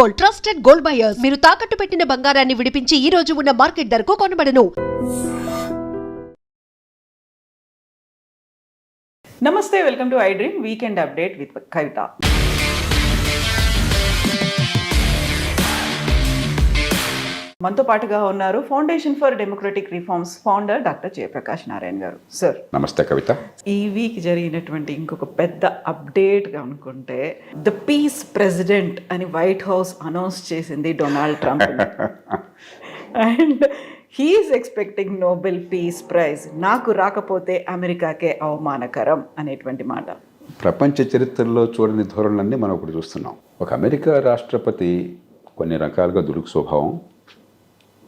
Gold trusted gold buyers. మీరు తాకట్టు పెట్టిన బంగారాన్ని విడిపించి ఈ రోజు ఉన్న మార్కెట్ ధరకు కొనబడను. నమస్తే welcome to I Dream. Weekend update with Kavitha. మనతో పాటుగా ఉన్నారు Foundation for Democratic Reforms founder doctor Jayaprakash Narayana garu. Sir నమస్తే కవిత. ఈ వీక్ జరిగినటువంటి ఇంకొక పెద్ద అప్డేట్ అనుకుంటే ద పీస్ ప్రెసిడెంట్ అని వైట్ హౌస్ అనౌన్స్ చేసింది Donald Trump and he is expecting Nobel peace prize నాకు రాకపోతే అమెరికాకే అవమానకరం అనేటువంటి మాట. ప్రపంచ చరిత్రలో చూడని ధోరణులన్నీ మనం ఇప్పుడు చూస్తున్నాం. ఒక అమెరికా రాష్ట్రపతి కొన్ని రకాలుగా దురుకు స్వభావం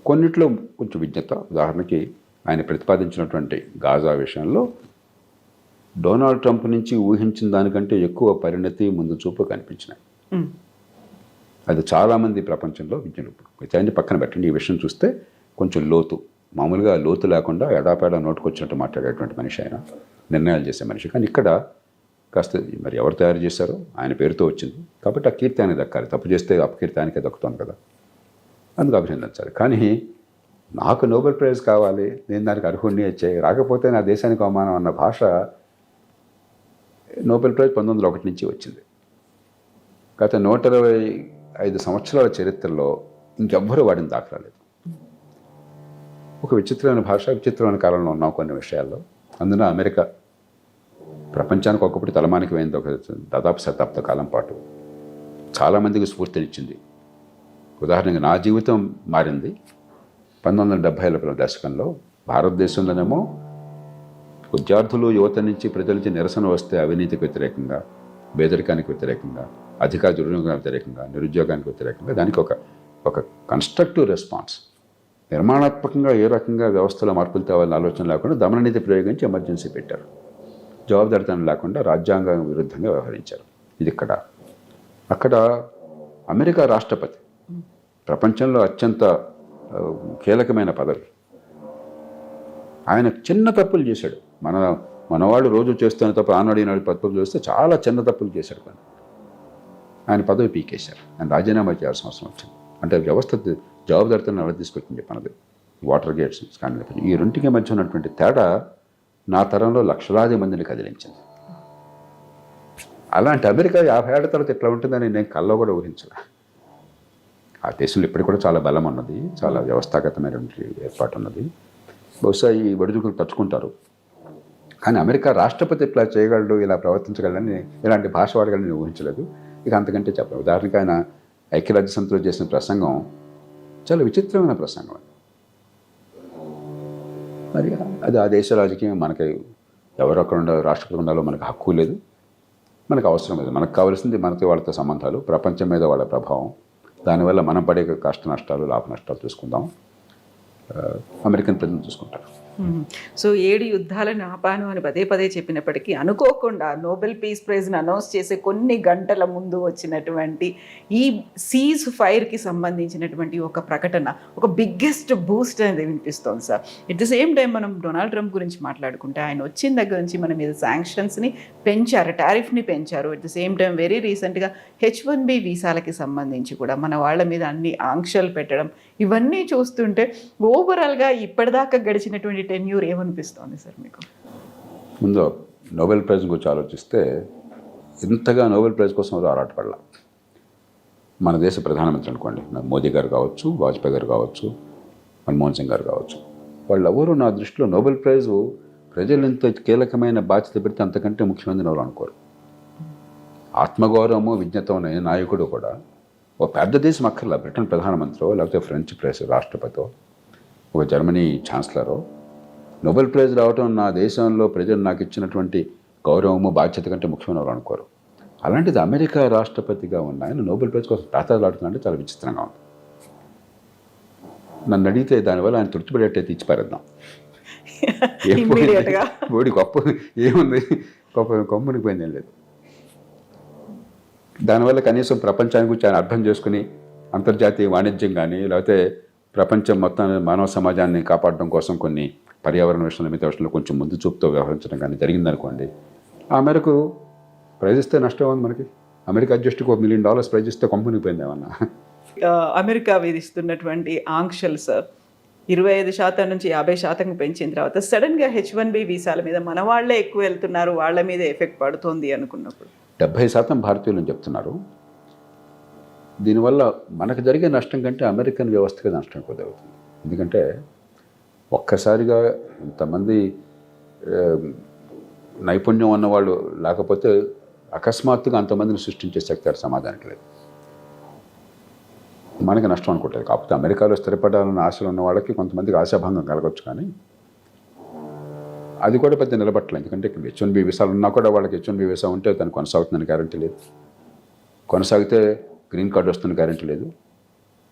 కొన్నిట్లో కొంచెం విజ్ఞత. ఉదాహరణకి ఆయన ప్రతిపాదించినటువంటి గాజా విషయంలో డొనాల్డ్ ట్రంప్ నుంచి ఊహించిన దానికంటే ఎక్కువ పరిణతి ముందు చూపు కనిపించినాయి. అది చాలామంది ప్రపంచంలో విజ్ఞులు. విచారణ పక్కన పెట్టండి. ఈ విషయం చూస్తే కొంచెం లోతు. మామూలుగా లోతు లేకుండా ఎడాపేడా నోటుకొచ్చినట్టు మాట్లాడేటువంటి మనిషి ఆయన. నిర్ణయాలు చేసే మనిషి. కానీ ఇక్కడ కాస్త మరి ఎవరు తయారు చేశారో ఆయన పేరుతో వచ్చింది. కాబట్టి ఆ కీర్తి ఆయనకి దక్కాలి. తప్పు చేస్తే అపకీర్తి ఆయనకే దక్కుతుంది కదా. అందుకు అభినందించాలి కానీ నాకు నోబెల్ ప్రైజ్ కావాలి నేను దానికి అర్హుణ్ణి వచ్చాయి రాకపోతే నా దేశానికి అవమానం అన్న భాష నోబెల్ ప్రైజ్ పంతొమ్మిది వందల ఒకటి నుంచి వచ్చింది. గత నూట ఇరవై ఐదు సంవత్సరాల చరిత్రలో ఇంకెవ్వరూ వాడిని దాఖలాలేదు ఒక విచిత్రమైన భాష విచిత్రమైన కాలంలో ఉన్నాం కొన్ని విషయాల్లో. అందున అమెరికా ప్రపంచానికి ఒకప్పుడు తలమానికి పోయింది ఒక దాదాపు శతాబ్ద కాలం పాటు. చాలామందికి స్ఫూర్తినిచ్చింది. ఉదాహరణకి నా జీవితం మారింది. పంతొమ్మిది వందల డెబ్భైల దశకంలో భారతదేశంలోనేమో విద్యార్థులు యువత నుంచి ప్రజల నుంచి నిరసన వస్తే అవినీతికి వ్యతిరేకంగా పేదరికానికి వ్యతిరేకంగా అధికార దుర్వినియోగానికి వ్యతిరేకంగా నిరుద్యోగానికి వ్యతిరేకంగా దానికి ఒక ఒక కన్స్ట్రక్టివ్ రెస్పాన్స్ నిర్మాణాత్మకంగా ఏ రకంగా వ్యవస్థలో మార్పులు తేవాలని ఆలోచన లేకుండా దమననీతి ప్రయోగించి ఎమర్జెన్సీ పెట్టారు. జవాబుదారితనం లేకుండా రాజ్యాంగం విరుద్ధంగా వ్యవహరించారు. ఇది ఇక్కడ. అక్కడ అమెరికా రాష్ట్రపతి ప్రపంచంలో అత్యంత కీలకమైన పదవి. ఆయన చిన్న తప్పులు చేశాడు. మన మనవాళ్ళు రోజు చేస్తున్న తప్పు ఆనాడు ఈనాడు తప్పులు చేస్తే చాలా చిన్న తప్పులు చేశాడు కానీ ఆయన పదవి పీకేశారు. ఆయన రాజీనామా చేయాల్సిన అవసరం వచ్చింది. అంటే వ్యవస్థ జవాబుదారితనం ఎలా తీసుకొచ్చింది చెప్పనది వాటర్ గేట్స్ కానీ ఈ రెంటికి మధ్య ఉన్నటువంటి తేడా నా తరంలో లక్షలాది మందిని కదిలించింది. అలాంటి అమెరికా యాభై ఏళ్ళ తర్వాత ఇట్లా ఉంటుందని నేను కల్లో కూడా ఊహించలే. ఆ దేశంలో ఇప్పటికి కూడా చాలా బలం ఉన్నది చాలా వ్యవస్థాగతమైనటువంటి ఏర్పాటు ఉన్నది బహుశా ఈ ఒడిదుడుకులు తట్టుకుంటారు. కానీ అమెరికా రాష్ట్రపతి ఇట్లా చేయగలడు ఇలా ప్రవర్తించగలడని ఇలాంటి భాష వాడగలని నేను ఊహించలేదు. ఇక అంతకంటే చెప్పను. ఉదాహరణకి ఆయన ఐక్యరాజ్య సమితిలో చేసిన ప్రసంగం చాలా విచిత్రమైన ప్రసంగం అది. మరి అది ఆ దేశ రాజకీయం మనకి ఎవరు అక్కడ ఉండాలో రాష్ట్రపతి ఉండాలో మనకు హక్కు లేదు. మనకు అవసరం లేదు. మనకు కావాల్సింది మనతో వాళ్ళతో సంబంధాలు ప్రపంచం మీద వాళ్ళ ప్రభావం. దానివల్ల మనం పడే కష్ట నష్టాలు లాభ నష్టాలు చూసుకుందాం అమెరికన్ ప్రజలు చూసుకుంటారు సో ఏడు యుద్ధాలను ఆపాను అని పదే పదే చెప్పినప్పటికీ అనుకోకుండా నోబెల్ పీస్ ప్రైజ్ని అనౌన్స్ చేసే కొన్ని గంటల ముందు వచ్చినటువంటి ఈ సీజ్ ఫైర్కి సంబంధించినటువంటి ఒక ప్రకటన ఒక బిగ్గెస్ట్ బూస్ట్ అనేది వినిపిస్తోంది sir. At the same time మనం డొనాల్డ్ ట్రంప్ గురించి మాట్లాడుకుంటే ఆయన వచ్చిన దగ్గర నుంచి మన మీద శాంక్షన్స్ని పెంచారు టారిఫ్ని పెంచారు. At the same time very రీసెంట్గా హెచ్ వన్ బి వీసాలకి సంబంధించి కూడా మన వాళ్ళ మీద అన్ని ఆంక్షలు పెట్టడం ఇవన్నీ చూస్తుంటే ఓవరాల్గా ఇప్పటిదాకా గడిచినటువంటి టెన్యూర్ ఏమనిపిస్తోంది సార్ మీకు? ముందు నోబెల్ ప్రైజ్ గురించి ఆలోచిస్తే ఇంతగా నోబెల్ ప్రైజ్ కోసం ఎవరు ఆరాటపడాల. మన దేశ ప్రధానమంత్రి అనుకోండి మోదీ గారు కావచ్చు వాజ్పేయి గారు కావచ్చు మన్మోహన్ సింగ్ గారు కావచ్చు వాళ్ళెవరూ నా దృష్టిలో నోబెల్ ప్రైజ్ ప్రజలు ఇంత కీలకమైన బాధ్యత పెడితే అంతకంటే ముఖ్యమంత్రి ఎవరు అనుకోరు. ఆత్మగౌరవము విజ్ఞత ఉన్న నాయకుడు కూడా ఓ పెద్ద దేశం అక్కర్లా. బ్రిటన్ ప్రధానమంత్రి లేకపోతే ఫ్రెంచ్ ప్రెస్ రాష్ట్రపతి ఒక జర్మనీ ఛాన్సలరో నోబెల్ ప్రైజ్ రావటం నా దేశంలో ప్రజలు నాకు ఇచ్చినటువంటి గౌరవము బాధ్యత కంటే ముఖ్యమైన అనుకోరు. అలాంటిది అమెరికా రాష్ట్రపతిగా ఉన్న ఆయన నోబెల్ ప్రైజ్ కోసం ప్రాతాలాడుతుందంటే చాలా విచిత్రంగా ఉంది. నన్ను అడిగితే దానివల్ల ఆయన తుడిచిపడేటైతే ఇచ్చి పారేద్దాం. ఓడి గొప్ప ఏముంది? గొప్ప పోయింది ఏం లేదు. దానివల్ల కనీసం ప్రపంచానికి గురించి ఆయన అర్థం చేసుకుని అంతర్జాతీయ వాణిజ్యం కానీ లేకపోతే ప్రపంచం మొత్తం మానవ సమాజాన్ని కాపాడడం కోసం కొన్ని పర్యావరణ విషయంలో మిగతా విషయంలో కొంచెం ముందు చూపుతో వ్యవహరించడం కానీ జరిగిందనుకోండి ఆ మేరకు ప్రైజ్ ఇస్తే నష్టం ఉంది మనకి? అమెరికా అధ్యక్షుడికి ఒక మిలియన్ డాలర్స్ ప్రైజ్ ఇస్తే కంపెనీ పోయింది ఏమన్నా? ఆ, అమెరికా విధిస్తున్నటువంటి ఆంక్షలు సార్. ఇరవై ఐదు శాతం నుంచి యాభై శాతం పెంచిన తర్వాత సడన్గా హెచ్ వన్ బి వీసాల మీద మన వాళ్ళే ఎక్కువ వెళ్తున్నారు వాళ్ళ మీద ఎఫెక్ట్ పడుతుంది అనుకున్నప్పుడు. డెబ్భై శాతం భారతీయులు అని చెప్తున్నారు. దీనివల్ల మనకు జరిగే నష్టం కంటే అమెరికన్ వ్యవస్థకి నష్టం ఎక్కువ జరుగుతుంది. ఎందుకంటే ఒక్కసారిగా ఇంతమంది నైపుణ్యం ఉన్నవాళ్ళు లేకపోతే అకస్మాత్తుగా అంతమందిని సృష్టించే శక్తి ఆ లేదు. మనకి నష్టం అనుకుంటుంది కాకపోతే అమెరికాలో స్థిరపడాలన్న ఆశలు ఉన్న వాళ్ళకి కొంతమందికి ఆశాభంగం కలగవచ్చు కానీ అది కూడా పెద్ద నిలబట్టలేదు. ఎందుకంటే హెచ్ వన్ బి వీసాలు ఉన్నా కూడా వాళ్ళకి హెచ్ వన్ బి వీసా ఉంటే తను కొనసాగుతుందని గ్యారంటీ లేదు. కొనసాగితే గ్రీన్ కార్డు వస్తున్న గ్యారంటీ లేదు.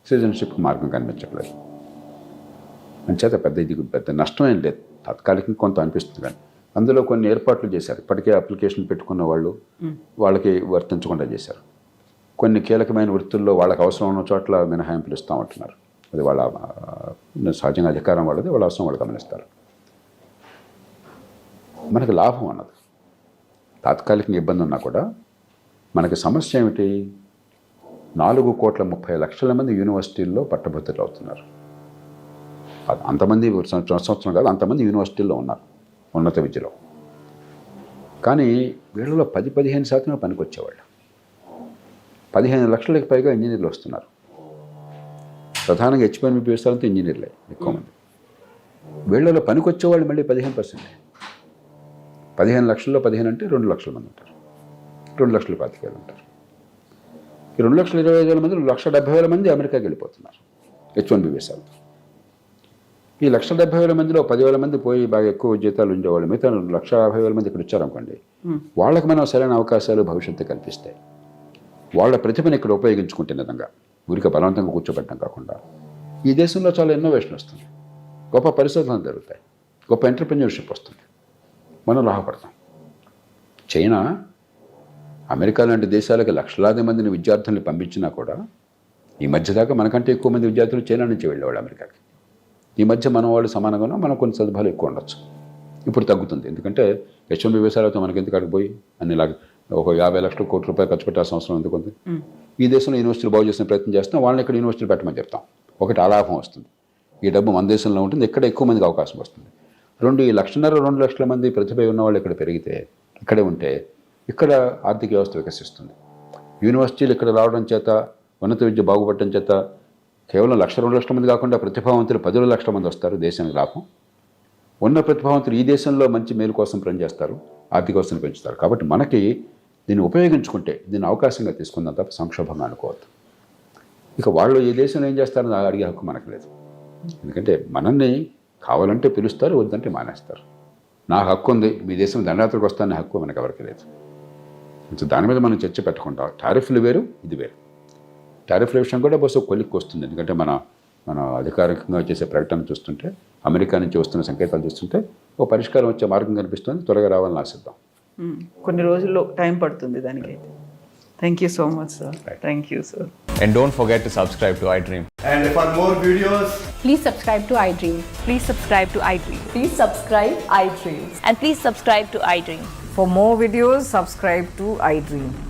సిటిజన్షిప్ మార్గం కనిపించట్లేదు. అంచేత పెద్ద ఇది పెద్ద నష్టం ఏం లేదు. తాత్కాలికంగా కొంత అనిపిస్తుంది కానీ అందులో కొన్ని ఏర్పాట్లు చేశారు. ఇప్పటికే అప్లికేషన్ పెట్టుకున్న వాళ్ళు వాళ్ళకి వర్తించకుండా చేశారు. కొన్ని కీలకమైన వృత్తుల్లో వాళ్ళకి అవసరం ఉన్న చోట్ల మినహాయింపులు ఇస్తామంటున్నారు అది వాళ్ళ సహజంగా అధికారం వాళ్ళది వాళ్ళ అవసరం వాళ్ళు గమనిస్తారు. మనకు లాభం అన్నది. తాత్కాలికంగా ఇబ్బంది ఉన్నా కూడా మనకి సమస్య ఏమిటి? నాలుగు కోట్ల ముప్పై లక్షల మంది యూనివర్సిటీల్లో పట్టభద్రులు అవుతున్నారు. అంతమంది సంవత్సరం కాదు అంతమంది యూనివర్సిటీల్లో ఉన్నారు ఉన్నత విద్యలో. కానీ వీళ్ళలో పది పదిహేను శాతమే పనికొచ్చేవాళ్ళు. పదిహేను లక్షలకు పైగా ఇంజనీర్లు వస్తున్నారు. ప్రధానంగా హెచ్పిఎన్ బీఎస్ఆర్తో ఇంజనీర్లే ఎక్కువ మంది. వీళ్ళలో పనికొచ్చేవాళ్ళు మళ్ళీ పదిహేను పర్సెంట్ పదిహేను లక్షల్లో పదిహేను అంటే రెండు లక్షల మంది ఉంటారు. రెండు లక్షల పాతిక ఉంటారు. ఈ రెండు లక్షల ఇరవై ఐదు వేల మంది లక్ష డెబ్బై వేల మంది అమెరికాకి వెళ్ళిపోతున్నారు. హెచ్ వన్ బి వీసాలు ఈ లక్ష డెబ్బై వేల మందిలో పదివేల మంది పోయి బాగా ఎక్కువ జీతాలు ఉండేవాళ్ళు. మిగతా లక్ష యాభై వేల మంది ఇక్కడ వచ్చారనుకోండి వాళ్ళకి మనం సరైన అవకాశాలు భవిష్యత్తు కల్పిస్తాయి. వాళ్ళ ప్రతిభను ఇక్కడ ఉపయోగించుకుంటే నిజంగా ఊరికే బలవంతంగా కూర్చోబెట్టడం కాకుండా ఈ దేశంలో చాలా ఇన్నోవేషన్ వస్తుంది. గొప్ప పరిశోధనలు జరుగుతాయి. గొప్ప ఎంటర్ప్రెన్యూర్షిప్ వస్తుంది. మనం లాభపడతాం. చైనా అమెరికా లాంటి దేశాలకు లక్షలాది మందిని విద్యార్థుల్ని పంపించినా కూడా ఈ మధ్య దాకా మనకంటే ఎక్కువ మంది విద్యార్థులు చైనా నుంచి వెళ్ళేవాళ్ళు అమెరికాకి. ఈ మధ్య మన వాళ్ళు సమానంగా మనం కొన్ని సదుపాయాలు ఎక్కువ ఉండొచ్చు. ఇప్పుడు తగ్గుతుంది. ఎందుకంటే హెచ్ వన్ వ్యవసాయాలతో మనకి ఎందుకు అక్కడికి పోయి అన్ని లాగా ఒక యాభై లక్షలు కోటి రూపాయలు ఖర్చు పెట్టాల్సిన అవసరం ఎందుకు ఉంది ఈ దేశంలో యూనివర్సిటీలు బాగు చేసిన ప్రయత్నం చేస్తాం వాళ్ళని ఇక్కడ యూనివర్సిటీలు పెట్టమని చెప్తాం. ఒకటి ఆలాభం వస్తుంది. ఈ డబ్బు మన దేశంలో ఉంటుంది. ఇక్కడ ఎక్కువ మందికి అవకాశం వస్తుంది. రెండు ఈ లక్షన్నర రెండు లక్షల మంది ప్రతిభ ఉన్న వాళ్ళు ఇక్కడ పెరిగితే ఇక్కడే ఉంటే ఇక్కడ ఆర్థిక వ్యవస్థ వికసిస్తుంది. యూనివర్సిటీలు ఇక్కడ రావడం చేత ఉన్నత విద్య బాగుపడటం చేత కేవలం లక్ష రెండు లక్షల మంది కాకుండా ప్రతిభావంతులు పది లక్షల మంది వస్తారు దేశానికి లాభం ఉన్న ప్రతిభావంతులు ఈ దేశంలో మంచి మేలు కోసం పనిచేస్తారు ఆర్థిక వ్యవస్థను పెంచుతారు. కాబట్టి మనకి దీన్ని ఉపయోగించుకుంటే దీన్ని అవకాశంగా తీసుకుందాం తప్ప సంక్షోభంగా అనుకోవద్దు. ఇక వాళ్ళు ఏ దేశంలో ఏం చేస్తారని అడిగే హక్కు మనకు లేదు. ఎందుకంటే మనల్ని కావాలంటే పిలుస్తారు వద్దంటే మానేస్తారు. నా హక్కు ఉంది మీ దేశం దండయాత్రకు వస్తానే హక్కు మనకు ఎవరికి లేదు. దాని మీద మనం చర్చ పెట్టకుండా టారిఫ్లు వేరు ఇది వేరు. టారిఫ్ల విషయం కూడా బస్సు కొలిక్కి వస్తుంది ఎందుకంటే మన మన అధికారికంగా చేసే ప్రకటన చూస్తుంటే అమెరికా నుంచి వస్తున్న సంకేతాలు చూస్తుంటే ఓ పరిష్కారం వచ్చే మార్గం కనిపిస్తుంది త్వరగా రావాలని ఆశిద్దాం. కొన్ని రోజుల్లో టైం పడుతుంది దానికైతే thank you so much sir thank you sir And don't forget to subscribe to iDream. And for more videos, Please subscribe to iDream. Please subscribe to iDream. Please subscribe iDream. And please subscribe to iDream. For more videos, subscribe to iDream. please like, share, and